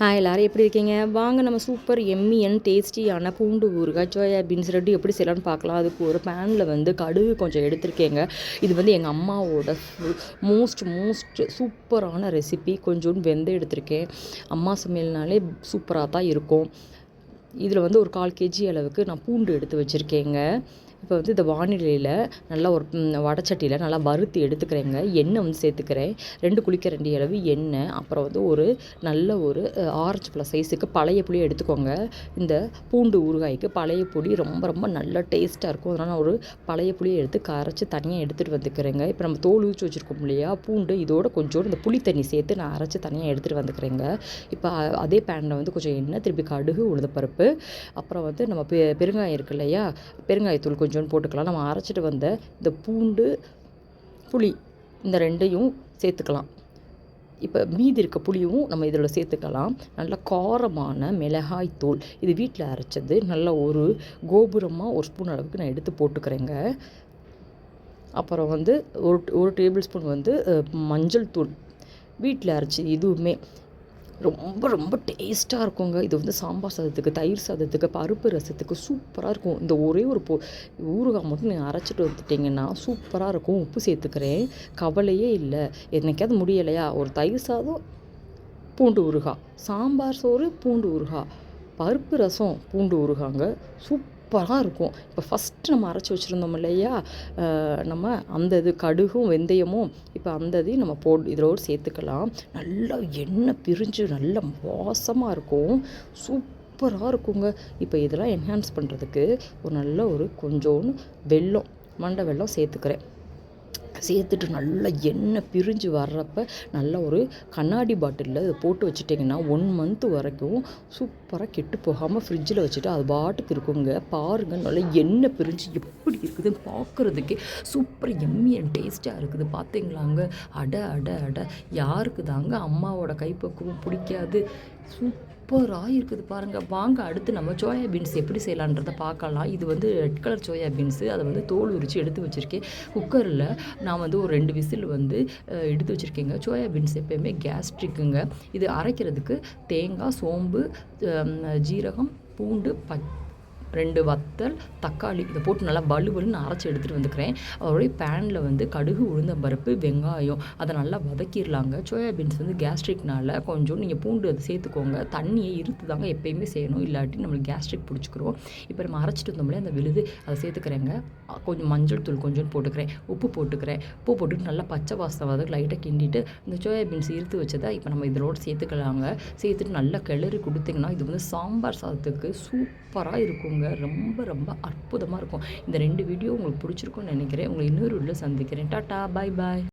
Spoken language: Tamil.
ஹாய் எல்லோரும் எப்படி இருக்கீங்க? வாங்க நம்ம சூப்பர் எம்மியன் டேஸ்டியான பூண்டு ஊறுகாய் சோயா பீன்ஸ் ரெட்டு எப்படி செய்யலாம்னு பார்க்கலாம். அதுக்கு ஒரு பேனில் வந்து கடுகு கொஞ்சம் எடுத்திருக்கேங்க. இது வந்து எங்கள் அம்மாவோட மோஸ்ட் மோஸ்ட் சூப்பரான ரெசிபி கொஞ்சோண்டு வெந்து எடுத்திருக்கேன். அம்மா சமையல்னாலே சூப்பராக தான் இருக்கும். இதில் வந்து ஒரு கால் கேஜி அளவுக்கு நான் பூண்டு எடுத்து வச்சுருக்கேங்க. இப்போ வந்து இந்த வானிலையில் நல்லா ஒரு வடச்சட்டியில் நல்லா வறுத்து எடுத்துக்கிறேங்க. எண்ணெய் வந்து சேர்த்துக்கிறேன். ரெண்டு குளிக்கரண்டி அளவு எண்ணெய் அப்புறம் வந்து ஒரு நல்ல ஒரு ஆரஞ்சு பழம் சைஸுக்கு பழைய புளியை எடுத்துக்கோங்க. இந்த பூண்டு ஊறுகாய்க்கு பழைய புளி ரொம்ப ரொம்ப நல்ல டேஸ்ட்டாக இருக்கும். அதனால் நான் ஒரு பழைய புளியை எடுத்து கரைச்சி தனியாக எடுத்துகிட்டு வந்துக்கிறேங்க. இப்போ நம்ம தோல் ஊற்றி வச்சுருக்கோம் இல்லையா? பூண்டு இதோட கொஞ்சோடு இந்த புளி தண்ணி சேர்த்து நான் அரைச்சி தனியாக எடுத்துகிட்டு வந்துக்கிறேங்க. இப்போ அதே பேனில் வந்து கொஞ்சம் எண்ணெய் திருப்பி கடுகு உளுந்தப்பருப்பு அப்புறம் வந்து நம்ம பெ பெருங்காயம் இருக்கு இல்லையா? பெருங்காயத்தூள் கொஞ்சம் கொஞ்சோண்டு போட்டுக்கலாம். நம்ம அரைச்சிட்டு வந்த இந்த பூண்டு புளி இந்த ரெண்டையும் சேர்த்துக்கலாம். இப்போ மீதி இருக்க புளியும் நம்ம இதில் சேர்த்துக்கலாம். நல்ல காரமான மிளகாய் தூள். இது வீட்டில் அரைச்சது. நல்ல ஒரு கோபுரமாக ஒரு ஸ்பூன் அளவுக்கு நான் எடுத்து போட்டுக்கிறேங்க. அப்புறம் வந்து ஒரு ஒரு டேபிள் ஸ்பூன் வந்து மஞ்சள் தூள். வீட்டில் அரைச்சி இதுவுமே ரொம்ப ரொம்ப டேஸ்ட்டாக இருக்குங்க. இது வந்து சாம்பார் சாதத்துக்கு தயிர் சாதத்துக்கு பருப்பு ரசத்துக்கு சூப்பராக இருக்கும். இந்த ஒரே ஒரு பொ ஊறுகாய் மட்டும் நீங்கள் அரைச்சிட்டு வந்துட்டிங்கன்னா சூப்பராக இருக்கும். உப்பு சேர்த்துக்கிறேன். கவலையே இல்லை. என்னைக்காவது முடியலையா? ஒரு தயிர் சாதம் பூண்டு ஊறுகாய். சாம்பார் சோறு பூண்டு ஊறுகாய். பருப்பு ரசம் பூண்டு ஊறுகாங்க சூப் சூப்பராக இருக்கும். இப்போ ஃபஸ்ட்டு நம்ம அரைச்சி வச்சுருந்தோம் இல்லையா? நம்ம அந்த இது கடுகும் வெந்தயமும் இப்போ அந்த இதையும் நம்ம போ இதோடு சேர்த்துக்கலாம். நல்லா எண்ணெய் பிரிஞ்சு நல்ல மோசமாக இருக்கும். சூப்பராக இருக்குங்க. இப்போ இதெல்லாம் என்ஹான்ஸ் பண்ணுறதுக்கு ஒரு நல்ல ஒரு கொஞ்சோன்னு வெல்லம் மண்டை வெல்லம் சேர்த்துக்கிறேன். சேர்த்துட்டு நல்லா எண்ணெய் பிரிஞ்சு வர்றப்ப நல்ல ஒரு கண்ணாடி பாட்டிலில் இதை போட்டு வச்சுட்டிங்கன்னா ஒன் மந்த் வரைக்கும் சூப்பராக கெட்டு போகாமல் ஃப்ரிட்ஜில் வச்சுட்டு அது பாட்டுக்கு இருக்குங்க. பாருங்கள் நல்லா எண்ணெய் பிரிஞ்சு எப்படி இருக்குதுன்னு பார்க்குறதுக்கே சூப்பர் எம்மி அண்ட் டேஸ்ட்டாக இருக்குது. பார்த்தீங்களாங்க அட அட அட. யாருக்கு தாங்க அம்மாவோட கைப்பக்குவம் பிடிக்காது. சூப் சூப்பராக இருக்குது பாருங்கள் வாங்க அடுத்து நம்ம சோயா பீன்ஸ் எப்படி செய்யலான்றதை பார்க்கலாம். இது வந்து ரெட் கலர் சோயா பீன்ஸு அதை வந்து தோல் உரித்து எடுத்து வச்சுருக்கேன். குக்கரில் நான் வந்து ஒரு ரெண்டு விசில் வந்து எடுத்து வச்சுருக்கேங்க. சோயா பீன்ஸ் எப்போயுமே கேஸ்ட்ரிக்குங்க இது அரைக்கிறதுக்கு தேங்காய் சோம்பு ஜீரகம் பூண்டு பச் ரெண்டு வத்தல் தக்காளி இதை போட்டு நல்லா பலுபலுன்னு அரைச்சி எடுத்துகிட்டு வந்துக்கிறேன். அதோடய பேனில் வந்து கடுகு உளுந்தம்பருப்பு வெங்காயம் அதை நல்லா வதக்கிடலாங்க. சோயாபீன்ஸ் வந்து கேஸ்ட்ரிக்னால கொஞ்சம் நீங்கள் பூண்டு அதை சேர்த்துக்கோங்க. தண்ணியை இருத்து தாங்க எப்பயுமே செய்யணும். இல்லாட்டி நம்மளுக்கு கேஸ்ட்ரிக் பிடிச்சிக்கிறோம் இப்போ நம்ம அரைச்சிட்டு வந்தோம்லே அந்த விழுது அதை சேர்த்துக்கிறேங்க. கொஞ்சம் மஞ்சள் தூள் கொஞ்சம் போட்டுக்கிறேன். உப்பு போட்டுக்கிறேன். உப்பு போட்டுட்டு நல்லா பச்சை வாசனை வதக்கு லைட்டாக கிண்டிட்டு இந்த சோயாபீன்ஸ் இருத்து வச்சதை இப்போ நம்ம இதோட சேர்த்துக்கலாங்க. சேர்த்துட்டு நல்லா கிளறி கொடுத்தீங்கன்னா இது வந்து சாம்பார் சாதத்துக்கு சூப்பராக இருக்குங்க. பாருங்க. ரொம்ப ரொம்ப அற்புதமாக இருக்கும். இந்த ரெண்டு வீடியோ உங்களுக்கு பிடிச்சிருக்கும்னு நினைக்கிறேன். உங்களை இன்னொரு உள்ள சந்திக்கிறேன். Tata bye bye.